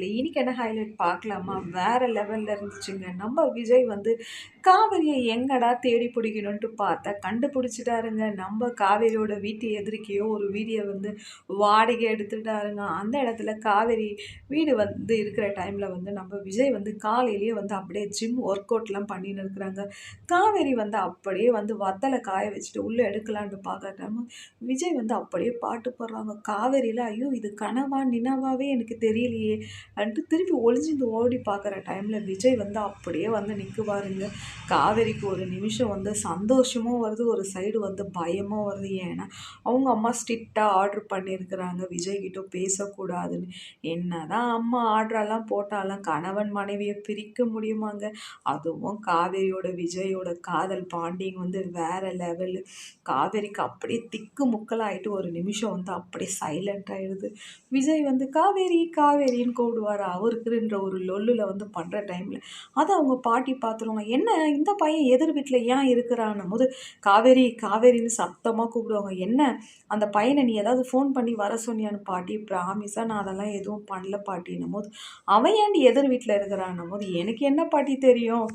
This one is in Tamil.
இதில் இன்னைக்கு என்ன ஹைலைட் பார்க்கலாமா? வேற லெவலில் இருந்துச்சுங்க. நம்ம விஜய் வந்து காவேரியை எங்கடா தேடி பிடிக்கணுன்ட்டு பார்த்தா கண்டுபிடிச்சிட்டாருங்க. நம்ம காவேரியோட வீட்டு எதிர்க்கையோ ஒரு வீடியோ வந்து வாடகை எடுத்துட்டாருங்க. அந்த இடத்துல காவேரி வீடு வந்து இருக்கிற டைமில் வந்து நம்ம விஜய் வந்து காலையிலேயே வந்து அப்படியே ஜிம் ஒர்க் அவுட்லாம் பண்ணின்னு இருக்கிறாங்க. காவேரி வந்து அப்படியே வந்து வத்தலை காய வச்சுட்டு உள்ளே எடுக்கலான்ட்டு டைம் விஜய் வந்து அப்படியே பாட்டு போடுறாங்க. காவேரியில் ஐயோ இது கனவா நினவாவே எனக்கு தெரியலையே. அப்படின்ட்டு திருப்பி ஒளிஞ்சிந்து ஓடி பார்க்குற டைமில் விஜய் வந்து அப்படியே வந்து நிற்குவாருங்க காவேரிக்கு ஒரு நிமிஷம் வந்து சந்தோஷமும் வருது ஒரு சைடு வந்து பயமும் வருது. ஏன்னா அவங்க அம்மா ஸ்ட்ரிக்டாக ஆர்டர் பண்ணியிருக்கிறாங்க. விஜய்கிட்ட பேசக்கூடாதுன்னு. என்ன தான் அம்மா ஆர்டரெல்லாம் போட்டாலும் கணவன் மனைவியை பிரிக்க முடியுமாங்க? அதுவும் காவேரியோட விஜயோட காதல் பாண்டிங் வந்து வேறு லெவலு காவேரிக்கு அப்படியே திக்கு முக்கலாகிட்டு ஒரு நிமிஷம் வந்து அப்படியே சைலண்ட் ஆகிடுது விஜய் வந்து காவேரி காவேரின்னு பண்ணுவார் அவருக்குன்ற ஒரு லொல்லில் வந்து பண்ணுற டைமில் அதை அவங்க பாட்டி பார்த்துருவாங்க என்ன இந்த பையன் எதிர் வீட்டில் ஏன் இருக்கிறான்னும் போது காவேரி காவேரின்னு சத்தமாக கூப்பிடுவாங்க. என்ன அந்த பையனை நீ ஏதாவது ஃபோன் பண்ணி வர சொன்னியான்னு பாட்டி ப்ராமிஸாக நான் அதெல்லாம் எதுவும் பண்ணல பாட்டின்னும் போது அவன் ஏன்டி எதிர் வீட்டில் இருக்கிறான்னும் போது எனக்கு என்ன பாட்டி தெரியும்?